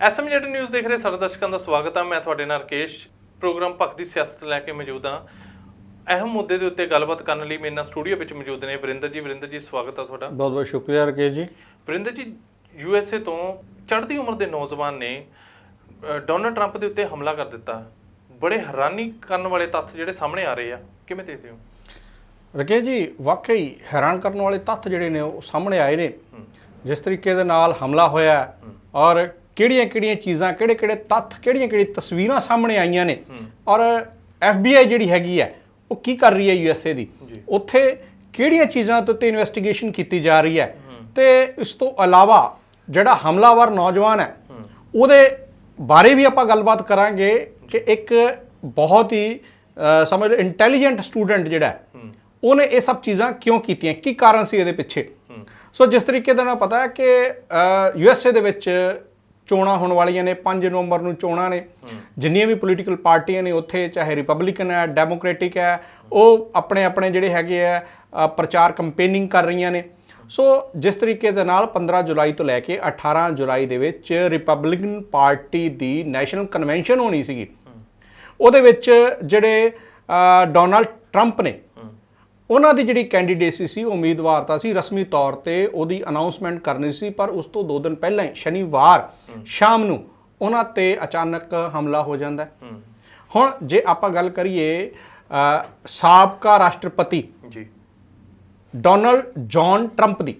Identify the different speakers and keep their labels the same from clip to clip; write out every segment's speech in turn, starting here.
Speaker 1: SMZ news ਦੇਖ ਰਹੇ ਸਾਰੇ ਦਰਸ਼ਕਾਂ ਦਾ ਸਵਾਗਤ ਹੈ ਮੈਂ ਤੁਹਾਡੇ ਨਾਲ ਰਕੇਸ਼ ਪ੍ਰੋਗਰਾਮ ਭਖ ਦੀ ਸਿਆਸਤ ਲੈ ਕੇ ਮੌਜੂਦ ਹਾਂ ਅਹਿਮ ਮੁੱਦੇ ਦੇ ਉੱਤੇ ਗੱਲਬਾਤ ਕਰਨ ਲਈ ਮੇਰੇ ਨਾਲ ਸਟੂਡੀਓ ਵਿੱਚ ਮੌਜੂਦ ਨੇ ਵਰਿੰਦਰ ਜੀ। ਵਰਿੰਦਰ ਜੀ ਸਵਾਗਤ ਹੈ ਤੁਹਾਡਾ।
Speaker 2: ਬਹੁਤ ਬਹੁਤ ਸ਼ੁਕਰੀਆ ਰਕੇਸ਼ ਜੀ।
Speaker 1: ਵਰਿੰਦਰ ਜੀ ਯੂਐਸਏ ਤੋਂ ਚੜ੍ਹਦੀ ਉਮਰ ਦੇ ਨੌਜਵਾਨ ਨੇ ਡੋਨਾਲਡ ਟਰੰਪ ਦੇ ਉੱਤੇ ਹਮਲਾ ਕਰ ਦਿੱਤਾ। ਬੜੇ ਹੈਰਾਨੀ ਕਰਨ ਵਾਲੇ ਤੱਥ ਜਿਹੜੇ ਸਾਹਮਣੇ ਆ ਰਹੇ ਆ। ਕਿਵੇਂ ਦੇਖਦੇ ਹੋ?
Speaker 2: ਰਕੇਸ਼ ਜੀ ਵਾਕਈ ਹੈਰਾਨ ਕਰਨ ਵਾਲੇ ਤੱਥ ਜਿਹੜੇ ਨੇ ਉਹ ਸਾਹਮਣੇ ਆਏ ਨੇ। ਜਿਸ ਤਰੀਕੇ ਦੇ ਨਾਲ ਹਮਲਾ ਹੋਇਆ ਔਰ ਕਿਹੜੀਆਂ-ਕਿਹੜੀਆਂ ਚੀਜ਼ਾਂ ਕਿਹੜੇ-ਕਿਹੜੇ ਤੱਥ ਕਿਹੜੀਆਂ-ਕਿਹੜੀਆਂ ਤਸਵੀਰਾਂ ਸਾਹਮਣੇ ਆਈਆਂ ਨੇ। ਔਰ ਐਫਬੀਆਈ ਜਿਹੜੀ ਹੈਗੀ ਹੈ ਉਹ ਕੀ ਕਰ ਰਹੀ ਹੈ ਯੂਐਸਏ ਦੀ?
Speaker 1: ਜੀ।
Speaker 2: ਉੱਥੇ ਕਿਹੜੀਆਂ ਚੀਜ਼ਾਂ ਤੇ ਇਨਵੈਸਟੀਗੇਸ਼ਨ ਕੀਤੀ ਜਾ ਰਹੀ ਹੈ? ਤੇ ਇਸ ਤੋਂ ਇਲਾਵਾ ਜਿਹੜਾ ਹਮਲਾਵਰ ਨੌਜਵਾਨ ਹੈ ਉਹਦੇ ਬਾਰੇ ਵੀ ਆਪਾਂ ਗੱਲਬਾਤ ਕਰਾਂਗੇ ਕਿ ਇੱਕ ਬਹੁਤ ਹੀ ਸਮਝ ਲਓ ਇੰਟੈਲੀਜੈਂਟ ਸਟੂਡੈਂਟ ਜਿਹੜਾ ਉਹਨੇ ਇਹ ਸਭ ਚੀਜ਼ਾਂ ਕਿਉਂ ਕੀਤੀਆਂ? ਕੀ ਕਾਰਨ ਸੀ ਇਹਦੇ ਪਿੱਛੇ? ਸੋ ਜਿਸ ਤਰੀਕੇ ਦਾ ਨਾ ਪਤਾ ਹੈ ਕਿ ਯੂਐਸਏ ਦੇ ਵਿੱਚ ਚੋਣਾਂ ਹੋਣ ਵਾਲੀਆਂ ਨੇ 5 ਨਵੰਬਰ ਨੂੰ ਚੋਣਾਂ ਨੇ। ਜਿੰਨੀਆਂ ਵੀ ਪੋਲੀਟੀਕਲ ਪਾਰਟੀਆਂ ਨੇ ਉੱਥੇ ਚਾਹੇ ਰਿਪਬਲਿਕਨ ਹੈ ਡੈਮੋਕ੍ਰੈਟਿਕ ਹੈ ਉਹ ਆਪਣੇ ਆਪਣੇ ਜਿਹੜੇ ਹੈਗੇ ਆ ਪ੍ਰਚਾਰ ਕੰਪੇਨਿੰਗ ਕਰ ਰਹੀਆਂ ਨੇ। ਸੋ ਜਿਸ ਤਰੀਕੇ ਦੇ ਨਾਲ 15 ਜੁਲਾਈ ਤੋਂ ਲੈ ਕੇ 18 ਜੁਲਾਈ ਦੇ ਵਿੱਚ ਰਿਪਬਲਿਕਨ ਪਾਰਟੀ ਦੀ ਨੈਸ਼ਨਲ ਕਨਵੈਨਸ਼ਨ ਹੋਣੀ ਸੀਗੀ। ਉਹਦੇ ਵਿੱਚ ਜਿਹੜੇ ਡੋਨਾਲਡ ਟਰੰਪ ਨੇ ਉਹਨਾਂ ਦੀ ਜਿਹੜੀ ਕੈਂਡੀਡੇਸੀ ਸੀ ਉਮੀਦਵਾਰਤਾ ਸੀ ਰਸਮੀ ਤੌਰ ਤੇ ਉਹਦੀ ਅਨਾਉਂਸਮੈਂਟ ਕਰਨੀ ਸੀ ਪਰ ਉਸ ਤੋਂ 2 ਦਿਨ ਪਹਿਲਾਂ ਹੀ ਸ਼ਨੀਵਾਰ ਸ਼ਾਮ ਨੂੰ ਉਹਨਾਂ ਤੇ ਅਚਾਨਕ ਹਮਲਾ ਹੋ ਜਾਂਦਾ ਹੈ। ਹੁਣ ਜੇ ਆਪਾਂ ਗੱਲ ਕਰੀਏ ਸਾਬਕਾ ਰਾਸ਼ਟਰਪਤੀ
Speaker 1: ਜੀ।
Speaker 2: ਡੋਨਲਡ ਜੌਨ ਟਰੰਪ ਦੀ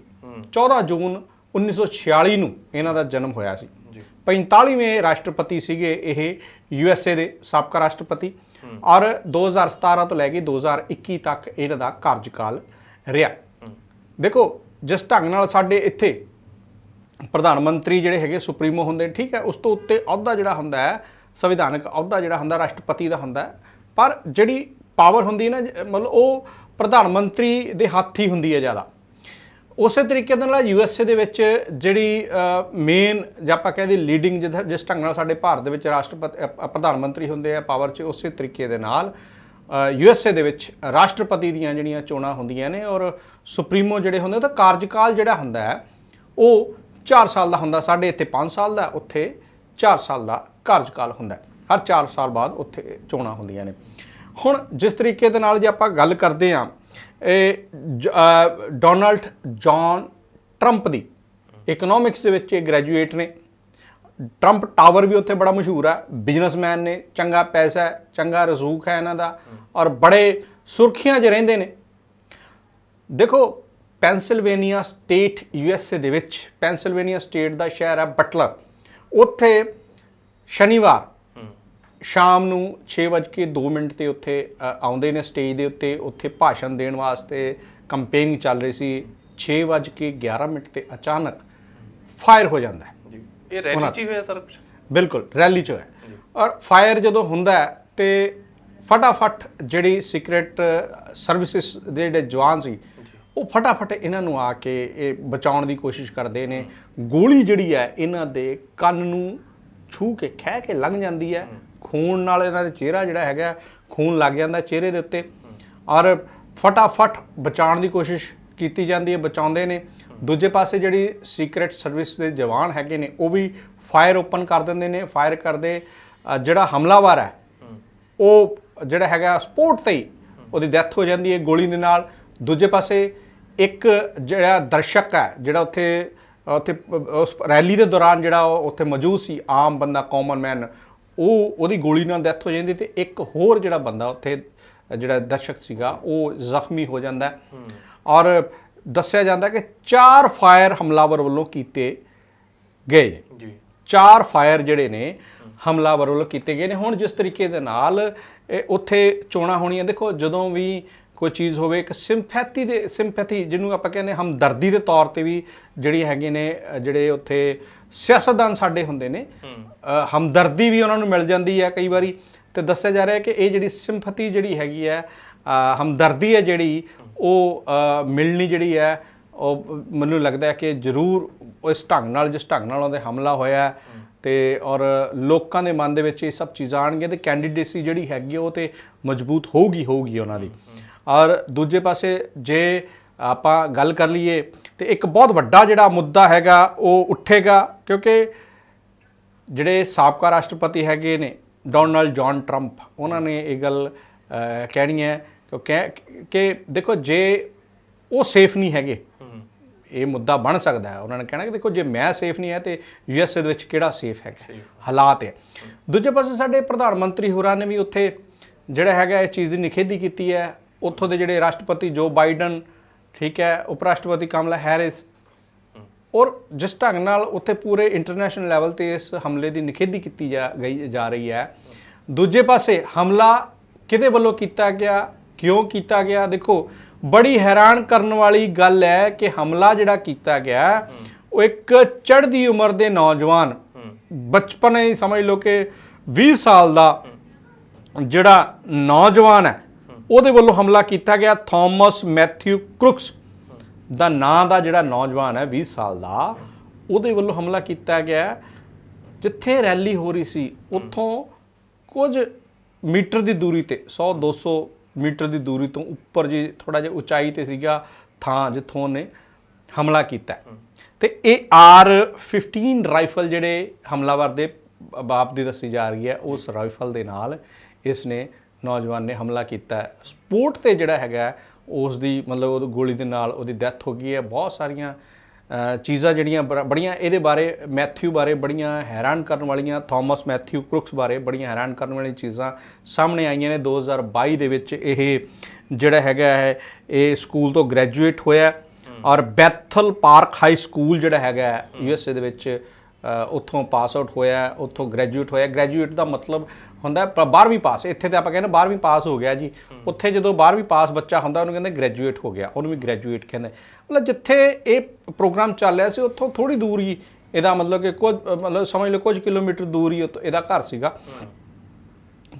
Speaker 2: 14 ਜੂਨ 1946 ਨੂੰ ਇਹਨਾਂ ਦਾ ਜਨਮ ਹੋਇਆ ਸੀ।
Speaker 1: ਜੀ।
Speaker 2: 45ਵੇਂ ਰਾਸ਼ਟਰਪਤੀ ਸੀਗੇ ਇਹ ਯੂਐਸਏ ਦੇ ਸਾਬਕਾ ਰਾਸ਼ਟਰਪਤੀ। ਔਰ 2017 ਤੋਂ ਲੈ ਕੇ 2021 ਤੱਕ ਇਹਨਾਂ ਦਾ ਕਾਰਜਕਾਲ ਰਿਹਾ। ਦੇਖੋ ਜਿਸ ਢੰਗ ਨਾਲ ਸਾਡੇ ਇੱਥੇ ਪ੍ਰਧਾਨ ਮੰਤਰੀ ਜਿਹੜੇ ਹੈਗੇ ਸੁਪਰੀਮੋ ਹੁੰਦੇ ਠੀਕ ਹੈ ਉਸ ਤੋਂ ਉੱਤੇ ਅਹੁਦਾ ਜਿਹੜਾ ਹੁੰਦਾ ਹੈ ਸੰਵਿਧਾਨਕ ਅਹੁਦਾ ਜਿਹੜਾ ਹੁੰਦਾ ਰਾਸ਼ਟਰਪਤੀ ਦਾ ਹੁੰਦਾ ਪਰ ਜਿਹੜੀ ਪਾਵਰ ਹੁੰਦੀ ਹੈ ਨਾ ਮਤਲਬ ਉਹ ਪ੍ਰਧਾਨ ਮੰਤਰੀ ਦੇ ਹੱਥ ਹੀ ਹੁੰਦੀ ਹੈ ਜ਼ਿਆਦਾ। ਉਸੇ ਤਰੀਕੇ ਦੇ ਨਾਲ ਯੂਐਸਏ ਦੇ ਵਿੱਚ ਜਿਹੜੀ ਮੇਨ ਜੇ ਆਪਾਂ ਕਹਦੇ ਲੀਡਿੰਗ ਜਿਸ ਢੰਗ ਨਾਲ ਸਾਡੇ ਭਾਰਤ ਦੇ ਵਿੱਚ ਰਾਸ਼ਟਰਪਤੀ ਪ੍ਰਧਾਨ ਮੰਤਰੀ ਹੁੰਦੇ ਆ ਪਾਵਰ 'ਚ, ਉਸੇ ਤਰੀਕੇ ਦੇ ਨਾਲ ਯੂਐਸਏ ਦੇ ਵਿੱਚ ਰਾਸ਼ਟਰਪਤੀ ਦੀਆਂ ਜਿਹੜੀਆਂ ਚੋਣਾਂ ਹੁੰਦੀਆਂ ਨੇ ਔਰ ਸੁਪਰੀਮੋ ਜਿਹੜੇ ਹੁੰਦੇ ਤਾਂ ਕਾਰਜਕਾਲ ਜਿਹੜਾ ਹੁੰਦਾ ਹੈ, ਉਹ 4 ਸਾਲ ਦਾ ਹੁੰਦਾ, ਸਾਡੇ ਇੱਥੇ 5 ਸਾਲ ਦਾ, ਉੱਥੇ 4 ਸਾਲ ਦਾ ਕਾਰਜਕਾਲ ਹੁੰਦਾ ਹਰ 4 ਸਾਲ ਬਾਅਦ ਉੱਥੇ ਚੋਣਾਂ ਹੁੰਦੀਆਂ ਨੇ। ਹੁਣ ਜਿਸ ਤਰੀਕੇ ਦੇ ਨਾਲ ਜੇ ਆਪਾਂ ਗੱਲ ਕਰਦੇ ਹਾਂ ਡੋਨਲਡ ਜੌਨ ਟਰੰਪ ਦੀ ਇਕਨੋਮਿਕਸ ਦੇ ਵਿੱਚ ਇਹ ਗ੍ਰੈਜੂਏਟ ਨੇ। ਟਰੰਪ ਟਾਵਰ ਵੀ ਉੱਥੇ ਬੜਾ ਮਸ਼ਹੂਰ ਹੈ ਬਿਜ਼ਨਸਮੈਨ ਨੇ, ਚੰਗਾ ਪੈਸਾ ਹੈ, ਚੰਗਾ ਰਸੂਖ ਹੈ ਇਹਨਾਂ ਦਾ ਔਰ ਬੜੇ ਸੁਰਖੀਆਂ 'ਚ ਰਹਿੰਦੇ ਨੇ। ਦੇਖੋ ਪੈਂਸਿਲਵੇਨੀਆ ਸਟੇਟ ਯੂਐਸਏ ਦੇ ਵਿੱਚ ਪੈਂਸਿਲਵੇਨੀਆ ਸਟੇਟ ਦਾ ਸ਼ਹਿਰ ਹੈ ਬਟਲਰ। ਉੱਥੇ ਸ਼ਨੀਵਾਰ ਸ਼ਾਮ ਨੂੰ 6:02 ਮਿੰਟ ਤੇ ਉੱਥੇ ਆਉਂਦੇ ਨੇ ਸਟੇਜ ਦੇ ਉੱਤੇ ਉੱਥੇ ਭਾਸ਼ਣ ਦੇਣ ਵਾਸਤੇ ਕੰਪੇਨਿੰਗ ਚੱਲ ਰਹੀ ਸੀ। 6:11 ਮਿੰਟ ਤੇ ਅਚਾਨਕ ਫਾਇਰ ਹੋ ਜਾਂਦਾ ਹੈ।
Speaker 1: ਜੀ। ਇਹ ਰੈਲੀ ਚ ਹੋਇਆ ਸਰ
Speaker 2: ਬਿਲਕੁਲ ਰੈਲੀ 'ਚ ਹੋਇਆ। ਔਰ ਫਾਇਰ ਜਦੋਂ ਹੁੰਦਾ ਤੇ ਫਟਾਫਟ ਜਿਹੜੀ ਸੀਕ੍ਰੀਟ ਸਰਵਿਸਿਜ਼ ਦੇ ਜਿਹੜੇ ਜਵਾਨ ਸੀ ਉਹ ਫਟਾਫਟ ਇਹਨਾਂ ਨੂੰ ਆ ਕੇ ਇਹ ਬਚਾਉਣ ਦੀ ਕੋਸ਼ਿਸ਼ ਕਰਦੇ ਨੇ। ਗੋਲੀ ਜਿਹੜੀ ਹੈ ਇਹਨਾਂ ਦੇ ਕੰਨ ਨੂੰ ਛੂ ਕੇ ਖਹਿ ਕੇ ਲੰਘ ਜਾਂਦੀ ਹੈ। ਖੂਨ ਨਾਲ ਇਹਨਾਂ ਦਾ ਚਿਹਰਾ ਜਿਹੜਾ ਹੈਗਾ, ਖੂਨ ਲੱਗ ਜਾਂਦਾ ਚਿਹਰੇ ਦੇ ਉੱਤੇ। ਔਰ ਫਟਾਫਟ ਬਚਾਉਣ ਦੀ ਕੋਸ਼ਿਸ਼ ਕੀਤੀ ਜਾਂਦੀ ਹੈ, ਬਚਾਉਂਦੇ ਨੇ। ਦੂਜੇ ਪਾਸੇ ਜਿਹੜੀ ਸੀਕ੍ਰੀਟ ਸਰਵਿਸ ਦੇ ਜਵਾਨ ਹੈਗੇ ਨੇ, ਉਹ ਵੀ ਫਾਇਰ ਓਪਨ ਕਰ ਦਿੰਦੇ ਨੇ। ਫਾਇਰ ਕਰਦੇ ਜਿਹੜਾ ਹਮਲਾਵਰ ਹੈ, ਉਹ ਜਿਹੜਾ ਹੈਗਾ ਸਪੋਰਟ ਤੇ ਹੀ ਉਹਦੀ ਡੈਥ ਹੋ ਜਾਂਦੀ ਹੈ ਗੋਲੀ ਦੇ ਨਾਲ। ਦੂਜੇ ਪਾਸੇ ਇੱਕ ਜਿਹੜਾ ਦਰਸ਼ਕ ਹੈ, ਜਿਹੜਾ ਉੱਥੇ ਉੱਥੇ ਉਸ ਰੈਲੀ ਦੇ ਦੌਰਾਨ ਜਿਹੜਾ ਉਹ ਉੱਥੇ ਮੌਜੂਦ ਸੀ, ਆਮ ਬੰਦਾ ਕਾਮਨ ਮੈਨ ਉਹ ਉਹਦੀ ਗੋਲੀ ਨਾਲ ਡੈਥ ਹੋ ਜਾਂਦੀ ਤੇ ਇੱਕ ਹੋਰ ਜਿਹੜਾ ਬੰਦਾ ਉੱਥੇ ਜਿਹੜਾ ਦਰਸ਼ਕ ਸੀਗਾ ਉਹ ਜ਼ਖਮੀ ਹੋ ਜਾਂਦਾ। ਔਰ ਦੱਸਿਆ ਜਾਂਦਾ ਕਿ ਚਾਰ ਫਾਇਰ ਹਮਲਾਵਰ ਵੱਲੋਂ ਕੀਤੇ ਗਏ।
Speaker 1: ਜੀ।
Speaker 2: ਚਾਰ ਫਾਇਰ ਜਿਹੜੇ ਨੇ ਹਮਲਾਵਰ ਵੱਲੋਂ ਕੀਤੇ ਗਏ ਨੇ। ਹੁਣ ਜਿਸ ਤਰੀਕੇ ਦੇ ਨਾਲ ਉੱਥੇ ਚੋਣਾਂ ਹੋਣੀਆਂ ਦੇਖੋ ਜਦੋਂ ਵੀ ਕੋਈ ਚੀਜ਼ ਹੋਵੇ ਇੱਕ ਸਿੰਪੈਥੀ ਦੇ ਸਿੰਪੈਥੀ ਜਿਹਨੂੰ ਆਪਾਂ ਕਹਿੰਦੇ ਹਮਦਰਦੀ ਦੇ ਤੌਰ ਤੇ ਵੀ ਜਿਹੜੀ ਹੈਗੇ ਨੇ ਜਿਹੜੇ ਉੱਥੇ ਸਿਆਸਤਦਾਨ ਸਾਡੇ ਹੁੰਦੇ ਨੇ। ਹਮਦਰਦੀ ਵੀ ਉਹਨਾਂ ਨੂੰ ਮਿਲ ਜਾਂਦੀ ਹੈ ਕਈ ਵਾਰੀ। ਤੇ ਦੱਸਿਆ ਜਾ ਰਿਹਾ ਹੈ ਕਿ ਇਹ ਜਿਹੜੀ ਸਿੰਪੈਥੀ ਜਿਹੜੀ ਹੈਗੀ ਹੈ ਹਮਦਰਦੀ ਹੈ ਜਿਹੜੀ ਉਹ ਮਿਲਣੀ ਜਿਹੜੀ ਹੈ ਉਹ ਮੈਨੂੰ ਲੱਗਦਾ ਹੈ ਕਿ ਜ਼ਰੂਰ ਇਸ ਢੰਗ ਨਾਲ ਜਿਸ ਢੰਗ ਨਾਲ ਉਹਦੇ ਹਮਲਾ ਹੋਇਆ ਤੇ ਔਰ ਲੋਕਾਂ ਦੇ ਮਨ ਦੇ ਵਿੱਚ ਇਹ ਸਭ ਚੀਜ਼ਾਂ ਆਣਗੀਆਂ ਤੇ ਕੈਂਡੀਡੇਸੀ ਜਿਹੜੀ ਹੈਗੀ ਉਹ ਤੇ ਮਜ਼ਬੂਤ ਹੋਊਗੀ ਹੋਊਗੀ ਉਹਨਾਂ ਦੀ। ਔਰ ਦੂਜੇ ਪਾਸੇ ਜੇ ਆਪਾਂ ਗੱਲ ਕਰ ਲਈਏ ਤੇ ਇੱਕ ਬਹੁਤ ਵੱਡਾ ਜਿਹੜਾ ਮੁੱਦਾ ਹੈਗਾ ਉਹ ਉੱਠੇਗਾ ਕਿਉਂਕਿ ਜਿਹੜੇ ਸਾਬਕਾ ਰਾਸ਼ਟਰਪਤੀ ਹੈਗੇ ਨੇ ਡੋਨਾਲਡ ਜੌਨ ਟਰੰਪ ਉਹਨਾਂ ਨੇ ਇਹ ਗੱਲ ਕਹਿਣੀ ਹੈ ਕਿ ਦੇਖੋ ਜੇ ਉਹ ਸੇਫ ਨਹੀਂ ਹੈਗੇ ਇਹ ਮੁੱਦਾ ਬਣ ਸਕਦਾ ਹੈ। ਉਹਨਾਂ ਨੇ ਕਹਿਣਾ ਕਿ ਦੇਖੋ ਜੇ ਮੈਂ ਸੇਫ ਨਹੀਂ ਹੈ ਤੇ ਯੂਐਸਏ ਦੇ ਵਿੱਚ ਕਿਹੜਾ ਸੇਫ ਹੈਗਾ। ਹਾਲਾਤ ਹੈ। ਦੂਜੇ ਪਾਸੇ ਸਾਡੇ ਪ੍ਰਧਾਨ ਮੰਤਰੀ ਹੋਰਾਂ ਨੇ ਵੀ ਉੱਥੇ ਜਿਹੜਾ ਹੈਗਾ ਇਸ ਚੀਜ਼ ਦੀ ਨਿਖੇਧੀ ਕੀਤੀ ਹੈ। ਉੱਥੋਂ ਦੇ ਜਿਹੜੇ ਰਾਸ਼ਟਰਪਤੀ ਜੋ ਬਾਈਡਨ ਠੀਕ ਹੈ ਉਪ ਰਾਸ਼ਟਰਪਤੀ ਕਮਲਾ ਹੈਰਿਸ। ਔਰ ਜਿਸ ਢੰਗ ਨਾਲ ਉੱਥੇ ਪੂਰੇ ਇੰਟਰਨੈਸ਼ਨਲ ਲੈਵਲ ਤੇ ਇਸ ਹਮਲੇ ਦੀ ਨਿਖੇਧੀ ਕੀਤੀ ਜਾ ਗਈ, ਜਾ ਰਹੀ ਹੈ। ਦੂਜੇ ਪਾਸੇ ਹਮਲਾ ਕਿਹਦੇ ਵੱਲੋਂ ਕੀਤਾ ਗਿਆ, ਕਿਉਂ ਕੀਤਾ ਗਿਆ? ਦੇਖੋ, ਬੜੀ ਹੈਰਾਨ ਕਰਨ ਵਾਲੀ ਗੱਲ ਹੈ ਕਿ ਹਮਲਾ ਜਿਹੜਾ ਕੀਤਾ ਗਿਆ, ਉਹ ਇੱਕ ਚੜ੍ਹਦੀ ਉਮਰ ਦੇ ਨੌਜਵਾਨ, ਬਚਪਨ ਹੀ ਸਮਝ ਲਓ ਕਿ 20 ਸਾਲ ਦਾ ਜਿਹੜਾ ਨੌਜਵਾਨ ਹੈ ਉਹਦੇ ਵੱਲੋਂ ਹਮਲਾ ਕੀਤਾ ਗਿਆ ਥਾਮਸ ਮੈਥਿਊ ਕ੍ਰੁਕਸ। ਦਾ ਨਾਂ ਦਾ ਜਿਹੜਾ ਨੌਜਵਾਨ ਹੈ 20 ਸਾਲ ਦਾ, ਉਹਦੇ ਵੱਲੋਂ ਹਮਲਾ ਕੀਤਾ ਗਿਆ। ਜਿੱਥੇ ਰੈਲੀ ਹੋ ਰਹੀ ਸੀ, ਉੱਥੋਂ ਕੁਝ ਮੀਟਰ ਦੀ ਦੂਰੀ ਤੇ 100 200 ਮੀਟਰ ਦੀ ਦੂਰੀ ਤੋਂ ਉੱਪਰ ਜੀ ਥੋੜਾ ਜਿਹਾ ਉਚਾਈ ਤੇ ਸੀਗਾ ਥਾਂ ਜਿੱਥੋਂ ਉਹਨੇ ਹਮਲਾ ਕੀਤਾ। ਤੇ ਇਹ R15 ਰਾਈਫਲ ਜਿਹੜੇ ਹਮਲਾਵਰ ਦੇ ਬਾਪ ਦੀ ਦੱਸੀ ਜਾ ਰਹੀ ਹੈ, ਉਸ ਰਾਈਫਲ ਦੇ ਨਾਲ ਇਸ ਨੇ ਨੌਜਵਾਨ ਨੇ ਹਮਲਾ ਕੀਤਾ ਸਪੋਰਟ ਤੇ ਜਿਹੜਾ ਹੈਗਾ ਉਸ ਦੀ ਮਤਲਬ ਉਹ ਗੋਲੀ ਦੇ ਨਾਲ ਉਹਦੀ ਡੈਥ ਹੋ ਗਈ ਹੈ। ਬਹੁਤ ਸਾਰੀਆਂ ਚੀਜ਼ਾਂ ਜਿਹੜੀਆਂ ਬੜ- ਬੜੀਆਂ ਇਹਦੇ ਬਾਰੇ ਮੈਥਿਊ ਬਾਰੇ ਬੜੀਆਂ ਹੈਰਾਨ ਕਰਨ ਵਾਲੀਆਂ ਥਾਮਸ ਮੈਥਿਊ ਕ੍ਰੁਕਸ ਬਾਰੇ ਬੜੀਆਂ ਹੈਰਾਨ ਕਰਨ ਵਾਲੀਆਂ ਚੀਜ਼ਾਂ ਸਾਹਮਣੇ ਆਈਆਂ ਨੇ। 2022 ਦੇ ਵਿੱਚ ਇਹ ਜਿਹੜਾ ਹੈਗਾ ਹੈ ਇਹ ਸਕੂਲ ਤੋਂ ਗ੍ਰੈਜੂਏਟ ਹੋਇਆ ਔਰ ਬੈਥਲ ਪਾਰਕ ਹਾਈ ਸਕੂਲ ਜਿਹੜਾ ਹੈਗਾ ਯੂਐਸਏ ਦੇ ਵਿੱਚ ਉੱਥੋਂ ਪਾਸ ਆਊਟ ਹੋਇਆ ਉੱਥੋਂ ਗ੍ਰੈਜੂਏਟ ਹੋਇਆ। ਗ੍ਰੈਜੂਏਟ ਦਾ ਮਤਲਬ ਹੁੰਦਾ ਹੈ 12ਵੀਂ ਪਾਸ ਇੱਥੇ ਤੇ ਆਪਾਂ ਕਹਿੰਦੇ 12ਵੀਂ ਪਾਸ ਹੋ ਗਿਆ ਜੀ। ਉੱਥੇ ਜਦੋਂ 12ਵੀਂ ਪਾਸ ਬੱਚਾ ਹੁੰਦਾ ਉਹਨੂੰ ਕਹਿੰਦੇ ਗ੍ਰੈਜੂਏਟ ਹੋ ਗਿਆ ਉਹਨੂੰ ਵੀ ਗ੍ਰੈਜੂਏਟ ਕਹਿੰਦੇ। ਮਤਲਬ ਜਿੱਥੇ ਇਹ ਪ੍ਰੋਗਰਾਮ ਚੱਲ ਰਿਹਾ ਸੀ ਉੱਥੋਂ ਥੋੜੀ ਦੂਰ ਹੀ ਇਹਦਾ ਮਤਲਬ ਕਿ ਕੁਝ ਮਤਲਬ ਸਮਝ ਲਓ ਕੁਝ ਕਿਲੋਮੀਟਰ ਦੂਰ ਹੀ ਇਹਦਾ ਘਰ ਸੀਗਾ।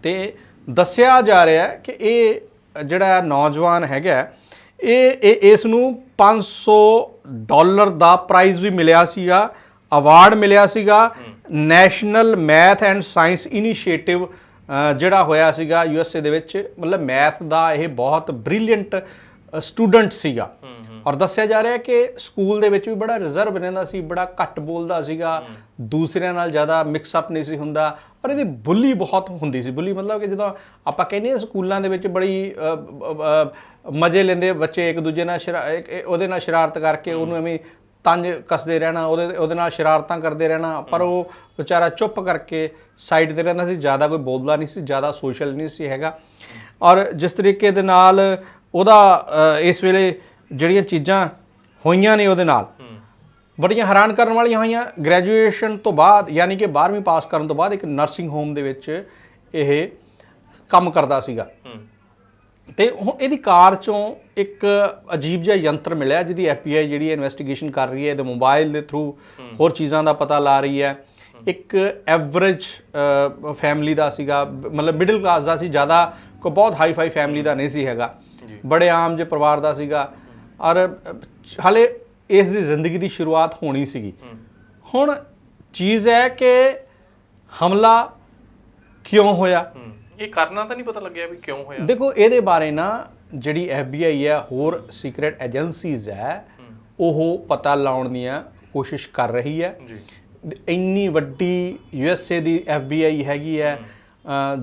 Speaker 2: ਤੇ ਦੱਸਿਆ ਜਾ ਰਿਹਾ ਹੈ ਕਿ ਇਹ ਜਿਹੜਾ ਨੌਜਵਾਨ ਹੈਗਾ ਇਹ ਇਹ ਇਸ ਨੂੰ 500 ਡਾਲਰ ਦਾ ਪ੍ਰਾਈਜ਼ ਵੀ ਮਿਲਿਆ ਸੀਗਾ। ਅਵਾਰਡ ਮਿਲਿਆ ਸੀਗਾ national math and science initiative ਜਿਹੜਾ ਹੋਇਆ ਸੀਗਾ ਯੂਐਸਏ ਦੇ ਵਿੱਚ ਮਤਲਬ ਮੈਥ ਦਾ ਇਹ ਬਹੁਤ ਬ੍ਰਿਲੀਅੰਟ ਸਟੂਡੈਂਟ ਸੀਗਾ। ਔਰ ਦੱਸਿਆ ਜਾ ਰਿਹਾ ਕਿ ਸਕੂਲ ਦੇ ਵਿੱਚ ਵੀ ਬੜਾ ਰਿਜ਼ਰਵ ਰਹਿੰਦਾ ਸੀ ਬੜਾ ਘੱਟ ਬੋਲਦਾ ਸੀਗਾ ਦੂਸਰਿਆਂ ਨਾਲ ਜ਼ਿਆਦਾ ਮਿਕਸ ਅਪ ਨਹੀਂ ਸੀ ਹੁੰਦਾ ਔਰ ਇਹਦੀ ਬੁੱਲੀ ਬਹੁਤ ਹੁੰਦੀ ਸੀ। ਬੁੱਲੀ ਮਤਲਬ ਕਿ ਜਦੋਂ ਆਪਾਂ ਕਹਿੰਦੇ ਹਾਂ ਸਕੂਲਾਂ ਦੇ ਵਿੱਚ ਬੜੀ ਮਜ਼ੇ ਲੈਂਦੇ ਬੱਚੇ ਇੱਕ ਦੂਜੇ ਨਾਲ ਉਹਦੇ ਨਾਲ ਸ਼ਰਾਰਤ ਕਰਕੇ ਉਹਨੂੰ ਐਵੇਂ ਤੰਜ ਕੱਸਦੇ ਰਹਿਣਾ ਉਹਦੇ ਉਹਦੇ ਨਾਲ ਸ਼ਰਾਰਤਾਂ ਕਰਦੇ ਰਹਿਣਾ ਪਰ ਉਹ ਵਿਚਾਰਾ ਚੁੱਪ ਕਰਕੇ ਸਾਈਡ ਤੇ ਰਹਿੰਦਾ ਸੀ ਜ਼ਿਆਦਾ ਕੋਈ ਬੋਲਦਾ ਨਹੀਂ ਸੀ ਜ਼ਿਆਦਾ ਸੋਸ਼ਲ ਨਹੀਂ ਸੀ ਹੈਗਾ। ਔਰ ਜਿਸ ਤਰੀਕੇ ਦੇ ਨਾਲ ਉਹਦਾ ਇਸ ਵੇਲੇ ਜਿਹੜੀਆਂ ਚੀਜ਼ਾਂ ਹੋਈਆਂ ਨੇ ਉਹਦੇ ਨਾਲ ਬੜੀਆਂ ਹੈਰਾਨ ਕਰਨ ਵਾਲੀਆਂ ਹੋਈਆਂ। ਗ੍ਰੈਜੂਏਸ਼ਨ ਤੋਂ ਬਾਅਦ ਯਾਨੀ ਕਿ 12ਵੀਂ ਪਾਸ ਕਰਨ ਤੋਂ ਬਾਅਦ ਇੱਕ ਨਰਸਿੰਗ ਹੋਮ ਦੇ ਵਿੱਚ ਇਹ ਕੰਮ ਕਰਦਾ ਸੀਗਾ। ਤੇ ਹੁਣ ਇਹਦੀ ਕਾਰ ਚੋਂ ਇੱਕ ਅਜੀਬ ਜਿਹਾ ਯੰਤਰ ਮਿਲਿਆ ਜਿਹਦੀ ਐਫਬੀਆਈ ਜਿਹੜੀ ਇਨਵੈਸਟੀਗੇਸ਼ਨ ਕਰ ਰਹੀ ਹੈ ਇਹਦੇ ਮੋਬਾਈਲ ਦੇ ਥਰੂ ਹੋਰ ਚੀਜ਼ਾਂ ਦਾ ਪਤਾ ਲਾ ਰਹੀ ਹੈ। ਇੱਕ ਐਵਰੇਜ ਫੈਮਿਲੀ ਦਾ ਸੀਗਾ ਮਤਲਬ ਮਿਡਲ ਕਲਾਸ ਦਾ ਸੀ ਜ਼ਿਆਦਾ ਕੋਈ ਬਹੁਤ ਹਾਈ ਫਾਈ ਫੈਮਿਲੀ ਦਾ ਨਹੀਂ ਸੀ ਹੈਗਾ। ਬੜੇ ਆਮ ਜਿਹੇ ਪਰਿਵਾਰ ਦਾ ਸੀਗਾ। ਔਰ ਹਾਲੇ ਇਸ ਦੀ ਜ਼ਿੰਦਗੀ ਦੀ ਸ਼ੁਰੂਆਤ ਹੋਣੀ ਸੀਗੀ। ਹੁਣ ਚੀਜ਼ ਹੈ ਕਿ ਹਮਲਾ ਕਿਉਂ ਹੋਇਆ?
Speaker 1: ਇਹ ਕਰਨਾ ਤਾਂ ਨਹੀਂ ਪਤਾ ਲੱਗਿਆ ਵੀ ਕਿਉਂ ਹੋਇਆ?
Speaker 2: ਦੇਖੋ ਇਹਦੇ ਬਾਰੇ ਨਾ ਜਿਹੜੀ FBI ਹੈ ਹੋਰ ਸੀਕ੍ਰੀਟ ਏਜੰਸੀਜ਼ ਹੈ ਉਹ ਪਤਾ ਲਾਉਣ ਦੀਆਂ ਕੋਸ਼ਿਸ਼ ਕਰ ਰਹੀ ਹੈ।
Speaker 1: ਜੀ।
Speaker 2: ਇੰਨੀ ਵੱਡੀ USA ਦੀ FBI ਹੈਗੀ ਹੈ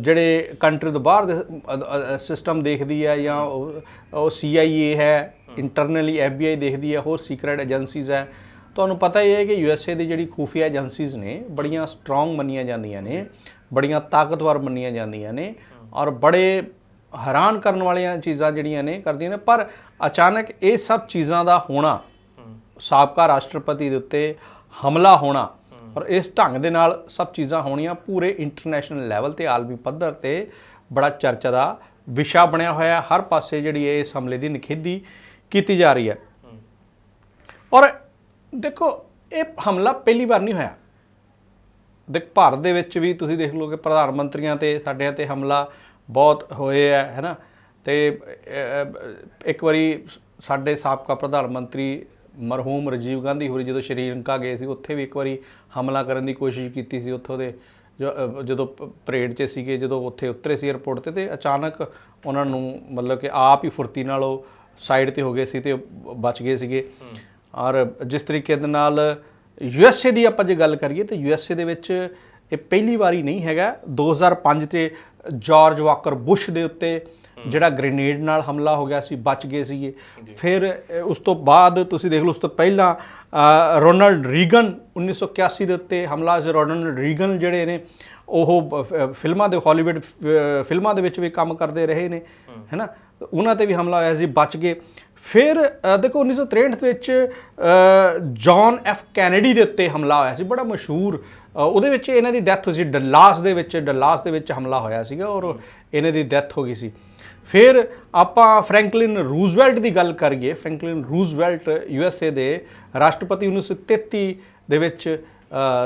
Speaker 2: ਜਿਹੜੇ ਕੰਟਰੀ ਤੋਂ ਬਾਹਰ ਦੇ ਸਿਸਟਮ ਦੇਖਦੀ ਹੈ ਜਾਂ ਉਹ CIA ਹੈ ਇੰਟਰਨਲੀ FBI ਦੇਖਦੀ ਹੈ ਹੋਰ ਸੀਕ੍ਰੀਟ ਏਜੰਸੀਜ਼ ਹੈ। ਤੁਹਾਨੂੰ ਪਤਾ ਹੀ ਹੈ ਕਿ USA ਦੀ ਜਿਹੜੀ ਖੂਫੀਆ ਏਜੰਸੀਜ਼ ਨੇ ਬੜੀਆਂ ਸਟਰੋਂਗ ਮੰਨੀਆਂ ਜਾਂਦੀਆਂ ਨੇ। ਬੜੀਆਂ ਤਾਕਤਵਰ ਮੰਨੀਆਂ ਜਾਂਦੀਆਂ ਨੇ ਔਰ ਬੜੇ ਹੈਰਾਨ ਕਰਨ ਵਾਲੀਆਂ ਚੀਜ਼ਾਂ ਜਿਹੜੀਆਂ ਨੇ ਕਰਦੀਆਂ ਨੇ। ਪਰ ਅਚਾਨਕ ਇਹ ਸਭ ਚੀਜ਼ਾਂ ਦਾ ਹੋਣਾ, ਸਾਬਕਾ ਰਾਸ਼ਟਰਪਤੀ ਦੇ ਉੱਤੇ ਹਮਲਾ ਹੋਣਾ ਔਰ ਇਸ ਢੰਗ ਦੇ ਨਾਲ ਸਭ ਚੀਜ਼ਾਂ ਹੋਣੀਆਂ, ਪੂਰੇ ਇੰਟਰਨੈਸ਼ਨਲ ਲੈਵਲ ਤੇ ਆਲਮੀ ਪੱਧਰ ਤੇ ਬੜਾ ਚਰਚਾ ਦਾ ਵਿਸ਼ਾ ਬਣਿਆ ਹੋਇਆ ਹਰ ਪਾਸੇ ਜਿਹੜੀ ਇਹ ਇਸ ਹਮਲੇ ਦੀ ਨਿਖੇਧੀ ਕੀਤੀ ਜਾ ਰਹੀ ਹੈ। ਔਰ ਦੇਖੋ, ਇਹ ਹਮਲਾ ਪਹਿਲੀ ਵਾਰ ਨਹੀਂ ਹੋਇਆ। ਦੇਖ ਭਾਰਤ ਦੇ ਵਿੱਚ ਵੀ ਤੁਸੀਂ ਦੇਖ ਲਓ ਕਿ ਪ੍ਰਧਾਨ ਮੰਤਰੀਆਂ ਤੇ ਸਾਡਿਆਂ ਤੇ ਹਮਲਾ ਬਹੁਤ ਹੋਏ ਹੈ ਹੈਨਾ? ਤੇ ਇੱਕ ਵਾਰੀ ਸਾਡੇ ਸਾਬਕਾ ਪ੍ਰਧਾਨ ਮੰਤਰੀ ਮਰਹੂਮ ਰਾਜੀਵ ਗਾਂਧੀ ਹੋਰੀ ਜਦੋਂ ਸ਼੍ਰੀਲੰਕਾ ਗਏ ਸੀ ਉੱਥੇ ਵੀ ਇੱਕ ਵਾਰੀ ਹਮਲਾ ਕਰਨ ਦੀ ਕੋਸ਼ਿਸ਼ ਕੀਤੀ ਸੀ ਉੱਥੋਂ ਦੇ ਜਦੋਂ ਪਰੇਡ 'ਚ ਸੀਗੇ ਜਦੋਂ ਉੱਥੇ ਉਤਰੇ ਸੀ 에ਅਰਪੋਰਟ ਤੇ ਤੇ ਅਚਾਨਕ ਉਹਨਾਂ ਨੂੰ ਮਤਲਬ ਕਿ ਆਪ ਹੀ ਫੁਰਤੀ ਨਾਲ ਉਹ ਸਾਈਡ ਤੇ ਹੋ ਗਏ ਸੀ ਤੇ ਬਚ ਗਏ ਸੀਗੇ। ਔਰ ਜਿਸ ਤਰੀਕੇ ਦੇ ਨਾਲ ਯੂਐਸਏ ਦੀ ਆਪਾਂ ਜੇ ਗੱਲ ਕਰੀਏ ਤੇ ਯੂਐਸਏ ਦੇ ਵਿੱਚ ਇਹ ਪਹਿਲੀ ਵਾਰੀ ਨਹੀਂ ਹੈਗਾ। 2005 ਤੇ ਜਾਰਜ ਵਾਕਰ ਬੁਸ਼ ਦੇ ਉੱਤੇ ਜਿਹੜਾ ਗ੍ਰੇਨੇਡ ਨਾਲ ਹਮਲਾ ਹੋ ਗਿਆ ਸੀ ਬਚ ਗਏ ਸੀਗੇ। ਫਿਰ ਉਸ ਤੋਂ ਬਾਅਦ ਤੁਸੀਂ ਦੇਖ ਲਓ ਉਸ ਤੋਂ ਪਹਿਲਾਂ ਰੋਨਾਲਡ ਰੀਗਨ 1981 ਦੇ ਉੱਤੇ ਹਮਲਾ ਸੀ। ਰੋਨਾਲਡ ਰੀਗਨ ਜਿਹੜੇ ਨੇ ਉਹ ਫਿਲਮਾਂ ਦੇ ਹਾਲੀਵੁੱਡ ਫਿਲਮਾਂ ਦੇ ਵਿੱਚ ਵੀ ਕੰਮ ਕਰਦੇ ਰਹੇ ਨੇ ਹੈਨਾ ਉਹਨਾਂ ਤੇ ਵੀ ਹਮਲਾ ਹੋਇਆ ਸੀ ਬਚ ਗਏ। ਫਿਰ ਅ, ਦੇਖੋ 1963 ਦੇ ਵਿੱਚ ਅ, ਐਫ ਕੈਨੇਡੀ ਦੇ ਉੱਤੇ ਹਮਲਾ ਹੋਇਆ ਸੀ ਬੜਾ ਮਸ਼ਹੂਰ ਉਹਦੇ ਵਿੱਚ ਇਹਨਾਂ ਦੀ ਡੈਥ ਹੋਈ ਸੀ ਡੱਲਾਸ ਦੇ ਵਿੱਚ ਡੱਲਾਸ ਦੇ ਵਿੱਚ ਹਮਲਾ ਹੋਇਆ ਸੀਗਾ ਔਰ ਇਹਨਾਂ ਦੀ ਡੈਥ ਹੋ ਗਈ ਸੀ। ਫਿਰ ਆਪਾਂ ਫ੍ਰੈਂਕਲਿਨ ਰੂਜ਼ਵੈਲਟ ਦੀ ਗੱਲ ਕਰੀਏ Franklin Roosevelt U S A ਦੇ ਰਾਸ਼ਟਰਪਤੀ 1933 ਦੇ ਵਿੱਚ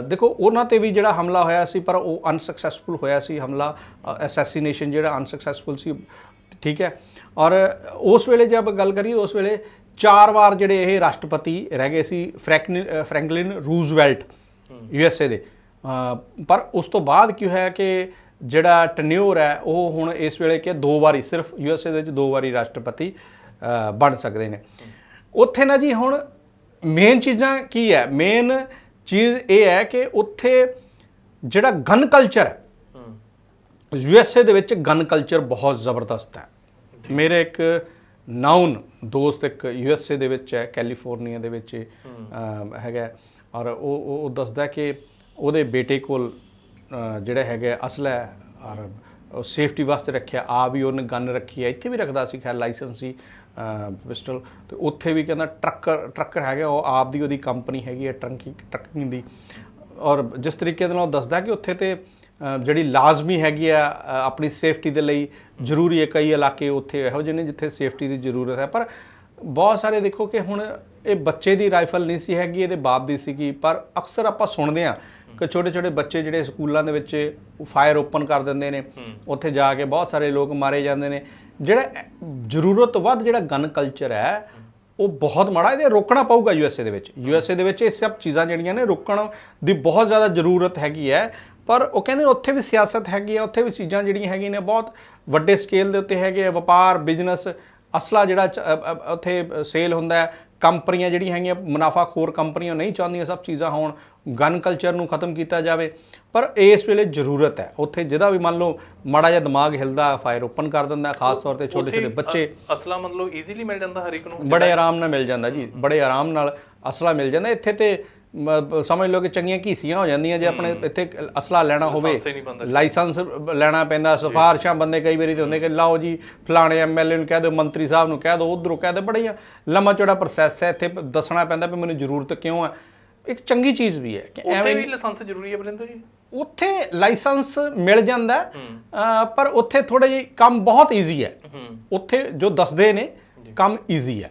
Speaker 2: ਦੇਖੋ ਉਹਨਾਂ ਤੇ ਵੀ ਜਿਹੜਾ ਹਮਲਾ ਹੋਇਆ ਸੀ ਪਰ ਉਹ ਅਨਸਕਸੈਸਫੁਲ ਹੋਇਆ ਸੀ ਹਮਲਾ ਅਸੈਸੀਨੇਸ਼ਨ ਜਿਹੜਾ ਅਨਸਕਸੈਸਫੁਲ ਸੀ ਠੀਕ ਹੈ? ਔਰ ਉਸ ਵੇਲੇ ਜੇ ਆਪਾਂ ਗੱਲ ਕਰੀਏ ਉਸ ਵੇਲੇ ਚਾਰ ਵਾਰ ਜਿਹੜੇ ਇਹ ਰਾਸ਼ਟਰਪਤੀ ਰਹਿ ਗਏ ਸੀ ਫ੍ਰੈਂਕਲਿਨ ਅ, ਰੂਜ਼ਵੈਲਟ ਯੂ ਐਸ ਏ ਦੇ। ਪਰ ਉਸ ਤੋਂ ਬਾਅਦ ਕੀ ਹੋਇਆ ਕਿ ਜਿਹੜਾ ਟਨਿਓਰ ਹੈ ਉਹ ਹੁਣ ਇਸ ਵੇਲੇ ਕਿ ਦੋ ਵਾਰੀ ਸਿਰਫ ਯੂ ਐਸ ਏ ਦੇ ਵਿੱਚ ਦੋ ਵਾਰੀ ਰਾਸ਼ਟਰਪਤੀ ਬਣ ਸਕਦੇ ਨੇ। ਉੱਥੇ ਨਾ ਜੀ ਹੁਣ ਮੇਨ ਚੀਜ਼ਾਂ ਕੀ ਹੈ? ਮੇਨ ਚੀਜ਼ ਇਹ ਹੈ ਕਿ ਉੱਥੇ ਜਿਹੜਾ ਗਨ ਕਲਚਰ ਹੈ
Speaker 1: ਹੂੰ
Speaker 2: ਯੂ ਐਸ ਏ ਦੇ ਵਿੱਚ ਗਨ ਕਲਚਰ ਬਹੁਤ ਜ਼ਬਰਦਸਤ ਹੈ। ਮੇਰੇ ਇੱਕ ਨਾਉਨ ਦੋਸਤ ਇੱਕ ਯੂ ਐਸ ਏ ਦੇ ਵਿੱਚ ਹੈ, ਕੈਲੀਫੋਰਨੀਆ ਦੇ ਵਿੱਚ ਹੈਗਾ ਔਰ ਉਹ, ਉਹ- ਉਹ ਦੱਸਦਾ ਕਿ ਉਹਦੇ ਬੇਟੇ ਕੋਲ ਜਿਹੜਾ ਹੈਗਾ ਅਸਲਾ ਹੈ, ਔਰ ਉਹ ਸੇਫਟੀ ਵਾਸਤੇ ਰੱਖਿਆ, ਆ ਵੀ ਉਹਨੇ ਗਨ ਰੱਖੀ ਹੈ, ਇੱਥੇ ਵੀ ਰੱਖਦਾ ਸੀ, ਖੈਰ, ਲਾਇਸੈਂਸ ਸੀ ਪਿਸਟਲ। ਤੇ ਉੱਥੇ ਵੀ ਕਹਿੰਦਾ ਟਰੱਕਰ ਟਰੱਕਰ ਹੈਗਾ, ਉਹ ਆਪ ਦੀ ਉਹਦੀ ਕੰਪਨੀ ਹੈਗੀ ਹੈ ਟਰੰਕਿੰਗ ਟਰੱਕਿੰਗ ਦੀ। ਔਰ ਜਿਸ ਤਰੀਕੇ ਦੇ ਨਾਲ ਉਹ ਦੱਸਦਾ ਕਿ ਉੱਥੇ ਤੇ ਜਿਹੜੀ ਲਾਜ਼ਮੀ ਹੈਗੀ ਆ ਆਪਣੀ ਸੇਫਟੀ ਦੇ ਲਈ ਜ਼ਰੂਰੀ ਹੈ। ਕਈ ਇਲਾਕੇ ਉੱਥੇ ਇਹੋ ਜਿਹੇ ਨੇ ਜਿੱਥੇ ਸੇਫਟੀ ਦੀ ਜ਼ਰੂਰਤ ਹੈ। ਪਰ ਬਹੁਤ ਸਾਰੇ ਦੇਖੋ ਕਿ ਹੁਣ ਇਹ ਬੱਚੇ ਦੀ ਰਾਈਫਲ ਨਹੀਂ ਸੀ ਹੈਗੀ ਇਹਦੇ ਬਾਪ ਦੀ ਸੀਗੀ। ਪਰ ਅਕਸਰ ਆਪਾਂ ਸੁਣਦੇ ਆ ਕਿ ਛੋਟੇ ਛੋਟੇ ਬੱਚੇ ਜਿਹੜੇ ਸਕੂਲਾਂ ਦੇ ਵਿੱਚ ਫਾਇਰ ਓਪਨ ਕਰ ਦਿੰਦੇ ਨੇ ਉੱਥੇ ਜਾ ਕੇ ਬਹੁਤ ਸਾਰੇ ਲੋਕ ਮਾਰੇ ਜਾਂਦੇ ਨੇ। ਜਿਹੜਾ ਜ਼ਰੂਰਤ ਤੋਂ ਵੱਧ ਜਿਹੜਾ ਗਨ ਕਲਚਰ ਹੈ ਉਹ ਬਹੁਤ ਮਾੜਾ ਇਹਦੇ ਰੋਕਣਾ ਪਊਗਾ ਯੂਐਸਏ ਦੇ ਵਿੱਚ। ਯੂਐਸਏ ਦੇ ਵਿੱਚ ਇਹ ਸਭ ਚੀਜ਼ਾਂ ਜਿਹੜੀਆਂ ਨੇ ਰੋਕਣ ਦੀ ਬਹੁਤ ਜ਼ਿਆਦਾ ਜ਼ਰੂਰਤ ਹੈਗੀ ਹੈ। ਪਰ ਉਹ ਕਹਿੰਦੇ ਉੱਥੇ ਵੀ ਸਿਆਸਤ ਹੈਗੀ ਹੈ ਉੱਥੇ ਵੀ ਚੀਜ਼ਾਂ ਜਿਹੜੀਆਂ ਹੈਗੀਆਂ ਨੇ ਬਹੁਤ ਵੱਡੇ ਸਕੇਲ ਦੇ ਉੱਤੇ ਹੈਗੇ ਆ ਵਪਾਰ ਬਿਜ਼ਨਸ ਅਸਲਾ ਜਿਹੜਾ ਉੱਥੇ ਸੇਲ ਹੁੰਦਾ ਕੰਪਨੀਆਂ ਜਿਹੜੀਆਂ ਹੈਗੀਆਂ ਮੁਨਾਫਾਖੋਰ ਕੰਪਨੀਆਂ ਨਹੀਂ ਚਾਹੁੰਦੀਆਂ ਸਭ ਚੀਜ਼ਾਂ ਹੋਣ ਗਨ ਕਲਚਰ ਨੂੰ ਖਤਮ ਕੀਤਾ ਜਾਵੇ। ਪਰ ਇਸ ਵੇਲੇ ਜ਼ਰੂਰਤ ਹੈ ਉੱਥੇ ਜਿਹਦਾ ਵੀ ਮੰਨ ਲਓ ਮਾੜਾ ਜਿਹਾ ਦਿਮਾਗ ਹਿਲਦਾ ਫਾਇਰ ਓਪਨ ਕਰ ਦਿੰਦਾ ਖਾਸ ਤੌਰ ਤੇ ਛੋਟੇ ਛੋਟੇ ਬੱਚੇ।
Speaker 1: ਅਸਲਾ ਮਤਲਬ ਈਜ਼ੀਲੀ ਮਿਲ ਜਾਂਦਾ ਹਰ ਇੱਕ ਨੂੰ
Speaker 2: ਬੜੇ ਆਰਾਮ ਨਾਲ ਮਿਲ ਜਾਂਦਾ ਜੀ ਬੜੇ ਆਰਾਮ ਨਾਲ ਅਸਲਾ ਮਿਲ ਜਾਂਦਾ। ਇੱਥੇ ਤੇ ਸਮਝ ਲਓ ਕਿ ਚੰਗੀਆਂ ਘੀਸੀਆਂ ਹੋ ਜਾਂਦੀਆਂ ਜੇ ਆਪਣੇ ਇੱਥੇ ਅਸਲਾ ਲੈਣਾ ਹੋਵੇ।
Speaker 1: ਲਾਇਸੈਂਸ
Speaker 2: ਲੈਣਾ ਪੈਂਦਾ ਸਿਫਾਰਸ਼ਾਂ ਬੰਦੇ ਕਈ ਵਾਰੀ ਤੇ ਹੁੰਦੇ ਕਿ ਲਾਓ ਜੀ ਫਲਾਣੇ ਐਮਐਲਏ ਨੂੰ ਕਹਿ ਦਿਓ ਮੰਤਰੀ ਸਾਹਿਬ ਨੂੰ ਕਹਿ ਦਿਓ ਉਧਰੋਂ ਕਹਿ ਦਿਓ ਬੜੀਆਂ ਲੰਮਾ ਚੌੜਾ ਪ੍ਰੋਸੈਸ ਹੈ। ਇੱਥੇ ਦੱਸਣਾ ਪੈਂਦਾ ਵੀ ਮੈਨੂੰ ਜ਼ਰੂਰਤ ਕਿਉਂ ਹੈ ਇੱਕ ਚੰਗੀ ਚੀਜ਼ ਵੀ ਹੈ ਕਿ
Speaker 1: ਉੱਥੇ ਵੀ ਲਾਇਸੈਂਸ ਜ਼ਰੂਰੀ ਹੈ ਬਰਿੰਦਰ ਜੀ?
Speaker 2: ਉੱਥੇ ਲਾਇਸੈਂਸ ਮਿਲ ਜਾਂਦਾ ਪਰ ਉੱਥੇ ਥੋੜਾ ਜਿਹਾ ਕੰਮ ਬਹੁਤ ਈਜ਼ੀ ਹੈ। ਉੱਥੇ ਜੋ ਦੱਸਦੇ ਨੇ ਕੰਮ ਈਜ਼ੀ ਹੈ।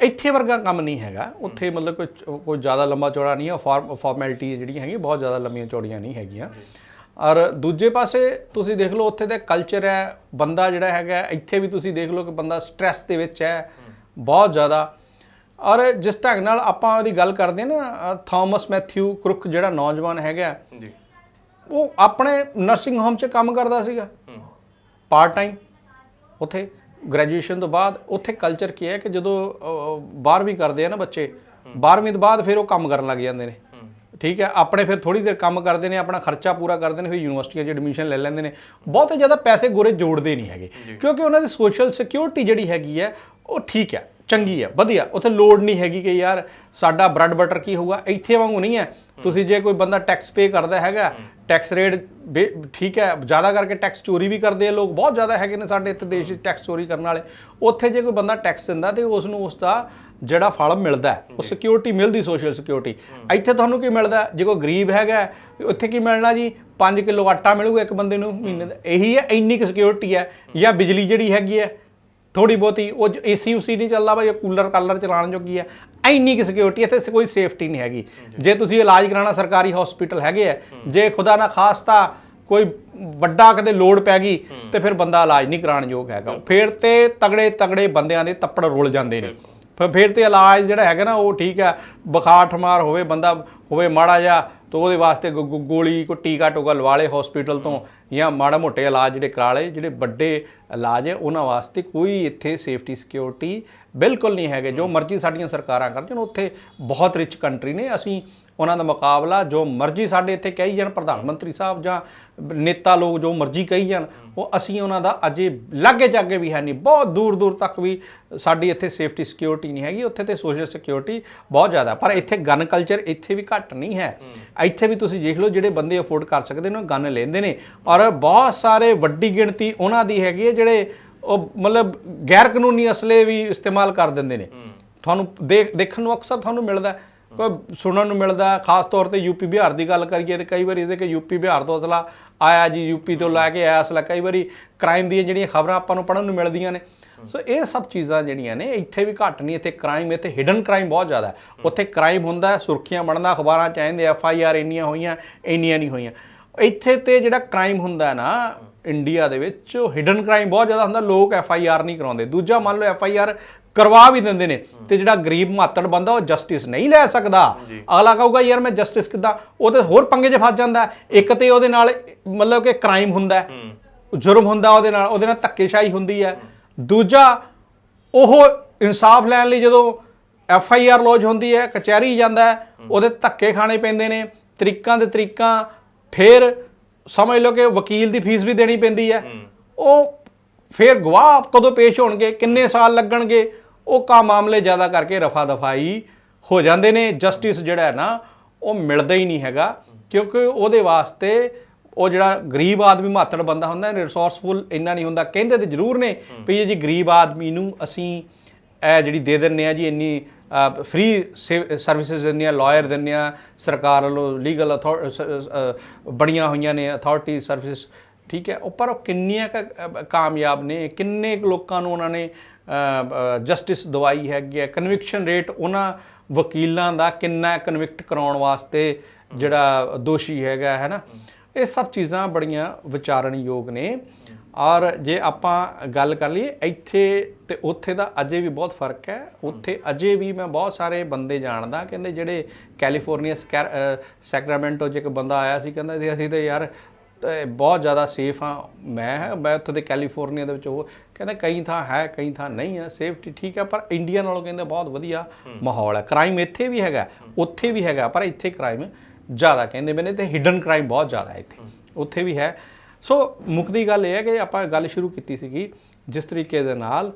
Speaker 2: ਇੱਥੇ ਵਰਗਾ ਕੰਮ ਨਹੀਂ ਹੈਗਾ। ਉੱਥੇ ਮਤਲਬ ਕੋਈ ਕੋਈ ਜ਼ਿਆਦਾ ਲੰਬਾ ਚੌੜਾ ਨਹੀਂ ਹੈ ਫਾਰਮ ਫਾਰਮੈਲਿਟੀ ਜਿਹੜੀਆਂ ਹੈਗੀਆਂ ਬਹੁਤ ਜ਼ਿਆਦਾ ਲੰਮੀਆਂ ਚੌੜੀਆਂ ਨਹੀਂ ਹੈਗੀਆਂ। ਔਰ ਦੂਜੇ ਪਾਸੇ ਤੁਸੀਂ ਦੇਖ ਲਓ ਉੱਥੇ ਦਾ ਕਲਚਰ ਹੈ ਬੰਦਾ ਜਿਹੜਾ ਹੈਗਾ ਇੱਥੇ ਵੀ ਤੁਸੀਂ ਦੇਖ ਲਓ ਕਿ ਬੰਦਾ ਸਟ੍ਰੈਸ ਦੇ ਵਿੱਚ ਹੈ ਬਹੁਤ ਜ਼ਿਆਦਾ। ਔਰ ਜਿਸ ਢੰਗ ਨਾਲ ਆਪਾਂ ਉਹਦੀ ਗੱਲ ਕਰਦੇ ਨਾ ਥਾਮਸ ਮੈਥਿਊ ਕ੍ਰੁਕ ਜਿਹੜਾ ਨੌਜਵਾਨ ਹੈਗਾ
Speaker 1: ਜੀ।
Speaker 2: ਉਹ ਆਪਣੇ ਨਰਸਿੰਗ ਹੋਮ 'ਚ ਕੰਮ ਕਰਦਾ ਸੀਗਾ। ਪਾਰਟ ਟਾਈਮ ਉੱਥੇ। ਗ੍ਰੈਜੂਏਸ਼ਨ ਤੋਂ ਬਾਅਦ ਉੱਥੇ ਕਲਚਰ ਕੀ ਹੈ ਕਿ ਜਦੋਂ ਅਹ, 12ਵੀਂ ਕਰਦੇ ਆ ਨਾ ਬੱਚੇ 12ਵੀਂ ਤੋਂ ਬਾਅਦ ਫਿਰ ਉਹ ਕੰਮ ਕਰਨ ਲੱਗ ਜਾਂਦੇ ਨੇ। ਠੀਕ ਹੈ ਆਪਣੇ ਫਿਰ ਥੋੜੀ ਦੇਰ ਕੰਮ ਕਰਦੇ ਨੇ ਆਪਣਾ ਖਰਚਾ ਪੂਰਾ ਕਰਦੇ ਨੇ ਫਿਰ ਯੂਨੀਵਰਸਿਟੀਆਂ 'ਚ ਐਡਮਿਸ਼ਨ ਲੈ ਲੈਂਦੇ ਨੇ। ਬਹੁਤੇ ਜ਼ਿਆਦਾ ਪੈਸੇ ਗੋਰੇ ਜੋੜਦੇ ਨਹੀਂ ਹੈਗੇ ਕਿਉਂਕਿ ਉਹਨਾਂ ਦੀ ਸੋਸ਼ਲ ਸਿਕਿਉਰਿਟੀ ਜਿਹੜੀ ਹੈਗੀ ਹੈ ਉਹ ਠੀਕ ਹੈ ਚੰਗੀ ਹੈ ਵਧੀਆ। ਉੱਥੇ ਲੋੜ ਨਹੀਂ ਹੈਗੀ ਕਿ ਯਾਰ ਸਾਡਾ ਬ੍ਰੈਡ ਬਟਰ ਕੀ ਹੋਊਗਾ ਇੱਥੇ ਵਾਂਗੂ ਨਹੀਂ ਹੈ। ਤੁਸੀਂ ਜੇ ਕੋਈ ਬੰਦਾ ਟੈਕਸ ਪੇ ਕਰਦਾ ਹੈਗਾ ਟੈਕਸ ਰੇਟ ਠੀਕ ਹੈ ਜ਼ਿਆਦਾ ਕਰਕੇ ਟੈਕਸ ਚੋਰੀ ਵੀ ਕਰਦੇ ਆ ਲੋਕ ਬਹੁਤ ਜ਼ਿਆਦਾ ਹੈਗੇ ਨੇ ਸਾਡੇ ਇੱਥੇ ਦੇਸ਼ 'ਚ ਟੈਕਸ ਚੋਰੀ ਕਰਨ ਵਾਲੇ। ਉੱਥੇ ਜੇ ਕੋਈ ਬੰਦਾ ਟੈਕਸ ਦਿੰਦਾ ਤੇ ਉਸ ਨੂੰ ਉਸ ਦਾ ਜਿਹੜਾ ਫਲ ਮਿਲਦਾ ਉਹ ਸਿਕਿਉਰਿਟੀ ਮਿਲਦੀ ਸੋਸ਼ਲ ਸਿਕਿਉਰਿਟੀ ਇੱਥੇ ਤੁਹਾਨੂੰ ਕੀ ਮਿਲਦਾ ਜੇ ਕੋਈ ਗਰੀਬ ਹੈਗਾ ਉੱਥੇ ਕੀ ਮਿਲਣਾ ਜੀ? 5 ਕਿਲੋ ਆਟਾ ਮਿਲੂਗਾ ਇੱਕ ਬੰਦੇ ਨੂੰ ਮਹੀਨੇ ਦਾ। ਇਹੀ ਹੈ ਇੰਨੀ ਕੁ ਸਿਕਿਉਰਿਟੀ ਹੈ। ਜਾਂ ਬਿਜਲੀ ਜਿਹੜੀ ਹੈਗੀ ਹੈ ਥੋੜੀ ਬਹੁਤੀ ਉਹ ਏਸੀ ਉਸੀ ਨਹੀਂ ਚੱਲਦਾ ਬਈ ਕੂਲਰ ਕਾਲਰ ਚਲਾਉਣ ਜੋਗੀ ਹੈ। ਇੰਨੀ ਕਿ ਸਿਕਿਉਰਿਟੀ ਇੱਥੇ ਕੋਈ ਸੇਫਟੀ ਨਹੀਂ ਹੈਗੀ। ਜੇ ਤੁਸੀਂ ਇਲਾਜ ਕਰਾਉਣਾ ਸਰਕਾਰੀ ਹਸਪੀਟਲ ਹੈਗੇ ਆ ਜੇ ਖੁਦਾ ਨਾ ਖਾਸਤਾ ਕੋਈ ਵੱਡਾ ਕਿਤੇ ਲੋੜ ਪੈ ਗਈ ਤੇ ਫਿਰ ਬੰਦਾ ਇਲਾਜ ਨਹੀਂ ਕਰਾਉਣ ਯੋਗ ਹੈਗਾ। ਫਿਰ ਤੇ ਤਗੜੇ ਤਗੜੇ ਬੰਦਿਆਂ ਦੇ ਤੱਪੜ ਰੁਲ ਜਾਂਦੇ ਨੇ। ਫਿਰ ਫਿਰ ਤੇ ਇਲਾਜ ਜਿਹੜਾ ਹੈਗਾ ਨਾ ਉਹ ਠੀਕ ਹੈ ਬੁਖਾਰ ਠਮਾਰ ਹੋਵੇ ਬੰਦਾ ਹੋਵੇ ਮਾੜਾ ਜਿਹਾ ਤਾਂ ਉਹਦੇ ਵਾਸਤੇ ਗੋ- ਗੋ- ਗੋਲੀ ਕੋ ਟੀਕਾ ਟੋਕਾ ਲਵਾ ਲੇ ਹਸਪੀਟਲ ਤੋਂ ਜਾਂ ਮਾੜਾ ਮੋਟੇ ਇਲਾਜ ਜਿਹੜੇ ਕਰਾ ਲਏ ਜਿਹੜੇ ਵੱਡੇ ਇਲਾਜ ਹੈ, ਉਹਨਾਂ ਵਾਸਤੇ ਕੋਈ ਇੱਥੇ ਸੇਫਟੀ ਸਿਕਿਉਰਿਟੀ ਬਿਲਕੁਲ ਨਹੀਂ ਹੈਗੇ। ਜੋ ਮਰਜ਼ੀ ਸਾਡੀਆਂ ਸਰਕਾਰਾਂ ਕਰਦੀਆਂ ਉੱਥੇ ਬਹੁਤ ਰਿਚ ਕੰਟਰੀ ਨੇ। ਅਸੀਂ ਉਹਨਾਂ ਦਾ ਮੁਕਾਬਲਾ ਜੋ ਮਰਜ਼ੀ ਸਾਡੇ ਇੱਥੇ ਕਹੀ ਜਾਣ ਪ੍ਰਧਾਨ ਮੰਤਰੀ ਸਾਹਿਬ ਜਾਂ ਨੇਤਾ ਲੋਕ ਜੋ ਮਰਜ਼ੀ ਕਹੀ ਜਾਣ ਉਹ ਅਸੀਂ ਉਹਨਾਂ ਦਾ ਅਜੇ ਲਾਗੇ ਜਾਗੇ ਵੀ ਹੈ ਨਹੀਂ। ਬਹੁਤ ਦੂਰ ਦੂਰ ਤੱਕ ਵੀ ਸਾਡੀ ਇੱਥੇ ਸੇਫਟੀ ਸਿਕਿਉਰਿਟੀ ਨਹੀਂ ਹੈਗੀ ਉੱਥੇ ਤੇ ਸੋਸ਼ਲ ਸਿਕਿਉਰਿਟੀ ਬਹੁਤ ਜ਼ਿਆਦਾ। ਪਰ ਇੱਥੇ ਗਨ ਕਲਚਰ ਇੱਥੇ ਵੀ ਘੱਟ ਨਹੀਂ ਹੈ। ਇੱਥੇ ਵੀ ਤੁਸੀਂ ਦੇਖ ਲਓ ਜਿਹੜੇ ਬੰਦੇ ਅਫੋਰਡ ਕਰ ਸਕਦੇ ਨੇ ਗਨ ਲੈਂਦੇ ਨੇ। ਔਰ ਬਹੁਤ ਸਾਰੇ ਵੱਡੀ ਗਿਣਤੀ ਉਹਨਾਂ ਦੀ ਹੈਗੀ ਹੈ ਜਿਹੜੇ ਉਹ ਮਤਲਬ ਗੈਰ ਕਾਨੂੰਨੀ ਅਸਲੇ ਵੀ ਇਸਤੇਮਾਲ ਕਰ ਦਿੰਦੇ ਨੇ। ਤੁਹਾਨੂੰ ਦੇਖ ਦੇਖਣ ਨੂੰ ਅਕਸਰ ਤੁਹਾਨੂੰ ਮਿਲਦਾ ਹੈ। ਸੁਣਨ ਨੂੰ ਮਿਲਦਾ ਖਾਸ ਤੌਰ ਤੇ ਯੂਪੀ ਬਿਹਾਰ ਦੀ ਗੱਲ ਕਰੀਏ ਤੇ ਕਈ ਵਾਰੀ ਇਹਦੇ ਕਿ ਯੂਪੀ ਬਿਹਾਰ ਤੋਂ ਅਸਲਾ ਆਇਆ ਜੀ ਯੂਪੀ ਤੋਂ ਲੈ ਕੇ ਆਇਆ ਅਸਲਾ ਕਈ ਵਾਰੀ ਕ੍ਰਾਈਮ ਦੀਆਂ ਜਿਹੜੀਆਂ ਖਬਰਾਂ ਆਪਾਂ ਨੂੰ ਪੜਨ ਨੂੰ ਮਿਲਦੀਆਂ ਨੇ। ਸੋ ਇਹ ਸਭ ਚੀਜ਼ਾਂ ਜਿਹੜੀਆਂ ਨੇ ਇੱਥੇ ਵੀ ਘੱਟ ਨਹੀਂ ਇੱਥੇ ਕ੍ਰਾਈਮ ਇੱਥੇ ਹਿਡਨ ਕ੍ਰਾਈਮ ਬਹੁਤ ਜ਼ਿਆਦਾ ਹੈ। ਉੱਥੇ ਕ੍ਰਾਈਮ ਹੁੰਦਾ ਸੁਰਖੀਆਂ ਬਣਦਾ ਅਖਬਾਰਾਂ ਚ ਆਉਂਦੇ ਐਫ ਆਈ ਆਰ ਇੰਨੀਆਂ ਹੋਈਆਂ ਇੰਨੀਆਂ ਨਹੀਂ ਹੋਈਆਂ। ਇੱਥੇ ਤੇ ਜਿਹੜਾ ਕ੍ਰਾਈਮ ਹੁੰਦਾ ਹੈ ਨਾ ਇੰਡੀਆ ਦੇ ਵਿੱਚ ਉਹ ਹਿਡਨ ਕ੍ਰਾਈਮ ਬਹੁਤ ਜ਼ਿਆਦਾ ਹੁੰਦਾ ਲੋਕ ਐਫ ਆਈ ਆਰ ਨਹੀਂ ਕਰਾਉਂਦੇ। ਦੂਜਾ ਮੰਨ ਲਓ ਐਫ ਆਈ ਆਰ ਕਰਵਾ ਵੀ ਦਿੰਦੇ ਨੇ। ਤੇ ਜਿਹੜਾ ਗਰੀਬ ਮਾਤੜ ਬੰਦਾ ਉਹ ਜਸਟਿਸ ਨਹੀਂ ਲੈ ਸਕਦਾ। ਅਗਲਾ ਕਹੂਗਾ ਯਾਰ ਮੈਂ ਜਸਟਿਸ ਕਿੱਦਾਂ? ਉਹ ਤੇ ਹੋਰ ਪੰਗੇ 'ਚ ਫਸ ਜਾਂਦਾ। ਇੱਕ ਤੇ ਉਹਦੇ ਨਾਲ ਮਤਲਬ ਕਿ ਕ੍ਰਾਈਮ ਹੁੰਦਾ ਜੁਰਮ ਹੁੰਦਾ ਉਹਦੇ ਨਾਲ ਉਹਦੇ ਨਾਲ ਧੱਕੇਸ਼ਾਹੀ ਹੁੰਦੀ ਹੈ। ਦੂਜਾ ਉਹ ਇਨਸਾਫ ਲੈਣ ਲਈ ਜਦੋਂ ਐਫ ਆਈ ਆਰ ਲੌਜ ਹੁੰਦੀ ਹੈ ਕਚਹਿਰੀ ਜਾਂਦਾ ਹੈ ਉਹਦੇ ਧੱਕੇ ਖਾਣੇ ਪੈਂਦੇ ਨੇ। ਤਰੀਕਾਂ ਦੇ ਤਰੀਕਾਂ ਫਿਰ ਸਮਝ ਲਓ ਕਿ ਵਕੀਲ ਦੀ ਫੀਸ ਵੀ ਦੇਣੀ ਪੈਂਦੀ ਹੈ। ਉਹ ਫਿਰ ਗਵਾਹ ਕਦੋਂ ਪੇਸ਼ ਹੋਣਗੇ ਕਿੰਨੇ ਸਾਲ ਲੱਗਣਗੇ? ਉਹ ਕਾ ਮਾਮਲੇ ਜ਼ਿਆਦਾ ਕਰਕੇ ਰਫਾ ਦਫਾਈ ਹੋ ਜਾਂਦੇ ਨੇ ਜਸਟਿਸ ਜਿਹੜਾ ਹੈ ਨਾ ਉਹ ਮਿਲਦਾ ਹੀ ਨਹੀਂ ਹੈਗਾ ਕਿਉਂਕਿ ਉਹਦੇ ਵਾਸਤੇ ਉਹ ਜਿਹੜਾ ਗਰੀਬ ਆਦਮੀ ਮਾਤੜ ਬੰਦਾ ਹੁੰਦਾ ਹੈ ਰਿਸੋਰਸਫੁਲ ਇੰਨਾ ਨਹੀਂ ਹੁੰਦਾ ਕਹਿੰਦੇ ਤੇ ਜ਼ਰੂਰ ਨੇ ਵੀ ਇਹ ਜੀ ਗਰੀਬ ਆਦਮੀ ਨੂੰ ਅਸੀਂ ਇਹ ਜਿਹੜੀ ਦੇ ਦਿੰਨੇ ਆ ਜੀ ਇੰਨੀ ਫ੍ਰੀ ਸਰਵਿਸਿਜ਼ ਦਿੰਦੇ ਆ ਲਾਇਰ ਦਿੰਦੇ ਆ ਸਰਕਾਰ ਵੱਲੋਂ ਲੀਗਲ ਬੜੀਆਂ ਹੋਈਆਂ ਨੇ ਅਥਾਰਟੀ ਸਰਵਿਸਿਜ਼ ਠੀਕ ਹੈ ਉਹ ਪਰ ਉਹ ਕਿੰਨੀਆਂ ਕਾਮਯਾਬ ਨੇ ਕਿੰਨੇ ਲੋਕਾਂ ਨੂੰ ਉਹਨਾਂ ਨੇ ਜਸਟਿਸ ਦਵਾਈ ਹੈਗੀ ਹੈ। ਕਨਵਿਕਸ਼ਨ ਰੇਟ ਉਹਨਾਂ ਵਕੀਲਾਂ ਦਾ ਕਿੰਨਾ ਕਨਵਿਕਟ ਕਰਾਉਣ ਵਾਸਤੇ ਜਿਹੜਾ ਦੋਸ਼ੀ ਹੈਗਾ, ਹੈ ਨਾ? ਇਹ ਸਭ ਚੀਜ਼ਾਂ ਬੜੀਆਂ ਵਿਚਾਰਨਯੋਗ ਨੇ। ਔਰ ਜੇ ਆਪਾਂ ਗੱਲ ਕਰ ਲਈਏ, ਇੱਥੇ ਤੇ ਉੱਥੇ ਦਾ ਅਜੇ ਵੀ ਬਹੁਤ ਫ਼ਰਕ ਹੈ। ਉੱਥੇ ਅਜੇ ਵੀ ਮੈਂ ਬਹੁਤ ਸਾਰੇ ਬੰਦੇ ਜਾਣਦਾ, ਕਹਿੰਦੇ ਜਿਹੜੇ ਕੈਲੀਫੋਰਨੀਆ ਸਕੈਰ- ਸੈਕਰਾਮੈਂਟੋ 'ਚ ਇੱਕ ਬੰਦਾ ਆਇਆ ਸੀ, ਕਹਿੰਦਾ ਅਸੀਂ ਤਾਂ ਯਾਰ ਤੇ ਬਹੁਤ ਜ਼ਿਆਦਾ ਸੇਫ ਹਾਂ। ਮੈਂ ਮੈਂ ਉੱਥੇ ਦੇ ਕੈਲੀਫੋਰਨੀਆ ਦੇ ਵਿੱਚ ਉਹ ਕਹਿੰਦਾ ਕਈ ਥਾਂ ਹੈ ਕਈ ਥਾਂ ਨਹੀਂ ਹੈ ਸੇਫਟੀ ਠੀਕ ਹੈ ਪਰ ਇੰਡੀਆ ਨਾਲੋਂ ਕਹਿੰਦੇ ਬਹੁਤ ਵਧੀਆ ਮਾਹੌਲ ਹੈ। ਕ੍ਰਾਈਮ ਇੱਥੇ ਵੀ ਹੈਗਾ ਉੱਥੇ ਵੀ ਹੈਗਾ ਪਰ ਇੱਥੇ ਕ੍ਰਾਈਮ ਜ਼ਿਆਦਾ ਕਹਿੰਦੇ ਮੈਨੇ ਤੇ ਹਿਡਨ ਕ੍ਰਾਈਮ ਬਹੁਤ ਜ਼ਿਆਦਾ ਹੈ ਇੱਥੇ। ਉੱਥੇ ਵੀ ਹੈ। ਸੋ ਮੁੱਕਦੀ ਗੱਲ ਇਹ ਹੈ ਕਿ ਆਪਾਂ ਗੱਲ ਸ਼ੁਰੂ ਕੀਤੀ ਸੀਗੀ ਜਿਸ ਤਰੀਕੇ ਦੇ ਨਾਲ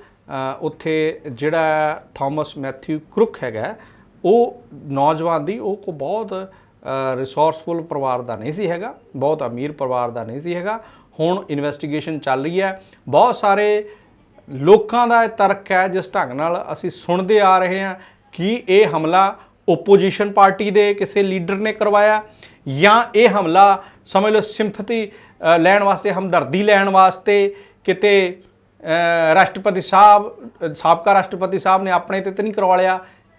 Speaker 2: ਉੱਥੇ ਜਿਹੜਾ ਥਾਮਸ ਮੈਥਿਊ ਕ੍ਰੁਕ ਹੈਗਾ ਉਹ ਨੌਜਵਾਨ ਦੀ ਉਹ ਕੋ ਬਹੁਤ ਰਿਸੋਰਸਫੁਲ ਪਰਿਵਾਰ ਦਾ ਨਹੀਂ ਸੀ ਹੈਗਾ, ਬਹੁਤ ਅਮੀਰ ਪਰਿਵਾਰ ਦਾ ਨਹੀਂ ਸੀ ਹੈਗਾ। ਹੁਣ ਇਨਵੈਸਟੀਗੇਸ਼ਨ ਚੱਲ ਰਹੀ ਹੈ। ਬਹੁਤ ਸਾਰੇ ਲੋਕਾਂ ਦਾ ਇਹ ਤਰਕ ਹੈ, ਜਿਸ ਢੰਗ ਨਾਲ ਅਸੀਂ ਸੁਣਦੇ ਆ ਰਹੇ ਹਾਂ ਕਿ ਇਹ ਹਮਲਾ ਓਪੋਜੀਸ਼ਨ ਪਾਰਟੀ ਦੇ ਕਿਸੇ ਲੀਡਰ ਨੇ ਕਰਵਾਇਆ ਜਾਂ ਇਹ ਹਮਲਾ, ਸਮਝ ਲਓ ਸਿੰਪਥੀ ਲੈਣ ਵਾਸਤੇ, ਹਮਦਰਦੀ ਲੈਣ ਵਾਸਤੇ ਕਿਤੇ ਰਾਸ਼ਟਰਪਤੀ ਸਾਹਿਬ, ਸਾਬਕਾ ਰਾਸ਼ਟਰਪਤੀ ਸਾਹਿਬ ਨੇ ਆਪਣੇ ਤੇ ਤਾਂ ਨਹੀਂ ਕਰਵਾ ਲਿਆ।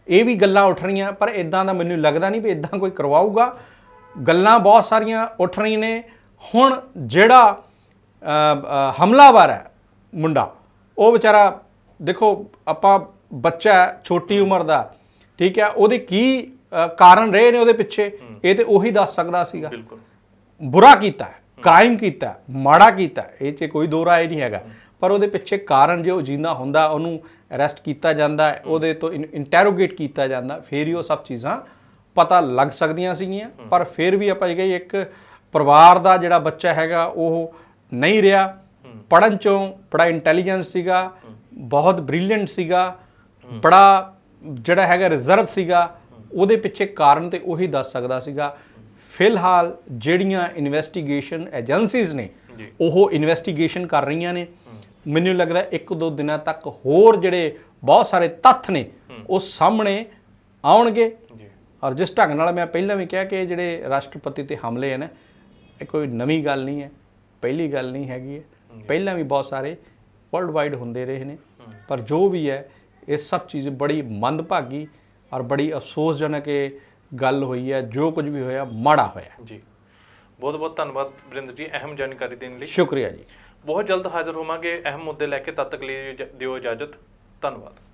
Speaker 2: ਇਹ ਵੀ ਗੱਲਾਂ ਉੱਠ ਰਹੀਆਂ ਪਰ ਇਦਾਂ ਦਾ ਮੈਨੂੰ ਲੱਗਦਾ ਨਹੀਂ ਵੀ ਇਦਾਂ ਕੋਈ ਕਰਵਾਊਗਾ। ਗੱਲਾਂ ਬਹੁਤ ਸਾਰੀਆਂ ਉੱਠ ਰਹੀਆਂ ਨੇ। ਹੁਣ ਜਿਹੜਾ ਹਮਲਾਵਰ ਹੈ ਮੁੰਡਾ ਉਹ ਵਿਚਾਰਾ ਦੇਖੋ ਆਪਾਂ ਬੱਚਾ ਛੋਟੀ ਉਮਰ ਦਾ ਠੀਕ ਹੈ ਉਹਦੇ ਕੀ ਕਾਰਨ ਰਹੇ ਨੇ ਉਹਦੇ ਪਿੱਛੇ? ਇਹ ਤੇ ਉਹੀ ਦੱਸ ਸਕਦਾ ਸੀਗਾ।
Speaker 1: ਬਿਲਕੁਲ।
Speaker 2: ਬੁਰਾ ਕੀਤਾ ਕ੍ਰਾਈਮ ਕੀਤਾ ਮਾੜਾ ਕੀਤਾ ਇਹ 'ਚ ਕੋਈ ਦੋ ਰਾਏ ਨਹੀਂ ਹੈਗਾ। ਪਰ ਉਹਦੇ ਪਿੱਛੇ ਕਾਰਨ ਜੇ ਉਹ ਜਿੰਦਾ ਹੁੰਦਾ ਉਹਨੂੰ ਅਰੈਸਟ ਕੀਤਾ ਜਾਂਦਾ ਹੈ, ਉਹਦੇ ਤੋਂ ਇੰਟਰੋਗੇਟ ਕੀਤਾ ਜਾਂਦਾ ਫਿਰ ਹੀ ਉਹ ਸਭ ਚੀਜ਼ਾਂ ਪਤਾ ਲੱਗ ਸਕਦੀਆਂ ਸੀਗੀਆਂ। ਪਰ ਫਿਰ ਵੀ ਆਪਾਂ ਜੇ ਇੱਕ ਪਰਿਵਾਰ ਦਾ ਜਿਹੜਾ ਬੱਚਾ ਹੈਗਾ ਉਹ ਨਹੀਂ ਰਿਹਾ। ਪੜਨ ਚੋਂ ਬੜਾ ਇੰਟੈਲੀਜੈਂਸ ਸੀਗਾ ਬਹੁਤ ਬ੍ਰਿਲੀਅੰਟ ਸੀਗਾ ਬੜਾ ਜਿਹੜਾ ਹੈਗਾ ਰਿਜ਼ਰਵ ਸੀਗਾ ਉਹਦੇ ਪਿੱਛੇ ਕਾਰਨ ਤੇ ਉਹੀ ਦੱਸ ਸਕਦਾ ਸੀਗਾ। ਫਿਲਹਾਲ ਜਿਹੜੀਆਂ ਇਨਵੈਸਟੀਗੇਸ਼ਨ ਏਜੰਸੀਜ਼ ਨੇ। ਉਹ ਇਨਵੈਸਟੀਗੇਸ਼ਨ ਕਰ ਰਹੀਆਂ ਨੇ। ਮੈਨੂੰ ਲੱਗਦਾ ਇੱਕ ਦੋ ਦਿਨਾਂ ਤੱਕ ਹੋਰ ਜਿਹੜੇ ਬਹੁਤ ਸਾਰੇ ਤੱਥ ਨੇ ਉਹ ਸਾਹਮਣੇ ਆਉਣਗੇ।
Speaker 1: ਜੀ।
Speaker 2: ਔਰ ਜਿਸ ਢੰਗ ਨਾਲ ਮੈਂ ਪਹਿਲਾਂ ਵੀ ਕਿਹਾ ਕਿ ਜਿਹੜੇ ਰਾਸ਼ਟਰਪਤੀ ਤੇ ਹਮਲੇ ਹਨ ਇਹ ਕੋਈ ਨਵੀਂ ਗੱਲ ਨਹੀਂ ਹੈ ਪਹਿਲੀ ਗੱਲ ਨਹੀਂ ਹੈਗੀ ਹੈ। ਪਹਿਲਾਂ ਵੀ ਬਹੁਤ ਸਾਰੇ ਵਰਲਡ ਵਾਈਡ ਹੁੰਦੇ ਰਹੇ ਨੇ ਪਰ ਜੋ ਵੀ ਹੈ ਇਹ ਸਭ ਚੀਜ਼ ਬੜੀ ਮੰਦਭਾਗੀ ਔਰ ਬੜੀ ਅਫਸੋਸਜਨਕ ਇਹ ਗੱਲ ਹੋਈ ਹੈ ਜੋ ਕੁਝ ਵੀ ਹੋਇਆ ਮਾੜਾ ਹੋਇਆ।
Speaker 1: ਜੀ। ਬਹੁਤ ਬਹੁਤ ਧੰਨਵਾਦ ਵਰਿੰਦਰ ਜੀ ਅਹਿਮ ਜਾਣਕਾਰੀ ਦੇਣ ਲਈ।
Speaker 2: ਸ਼ੁਕਰੀਆ ਜੀ।
Speaker 1: ਬਹੁਤ ਜਲਦ ਹਾਜ਼ਰ ਹੋਵਾਂਗੇ। ਅਹਿਮ ਮੁੱਦੇ ਲੈ ਕੇ ਤਦ ਤੱਕ ਲਈ ਦਿਓ ਇਜਾਜ਼ਤ। ਧੰਨਵਾਦ।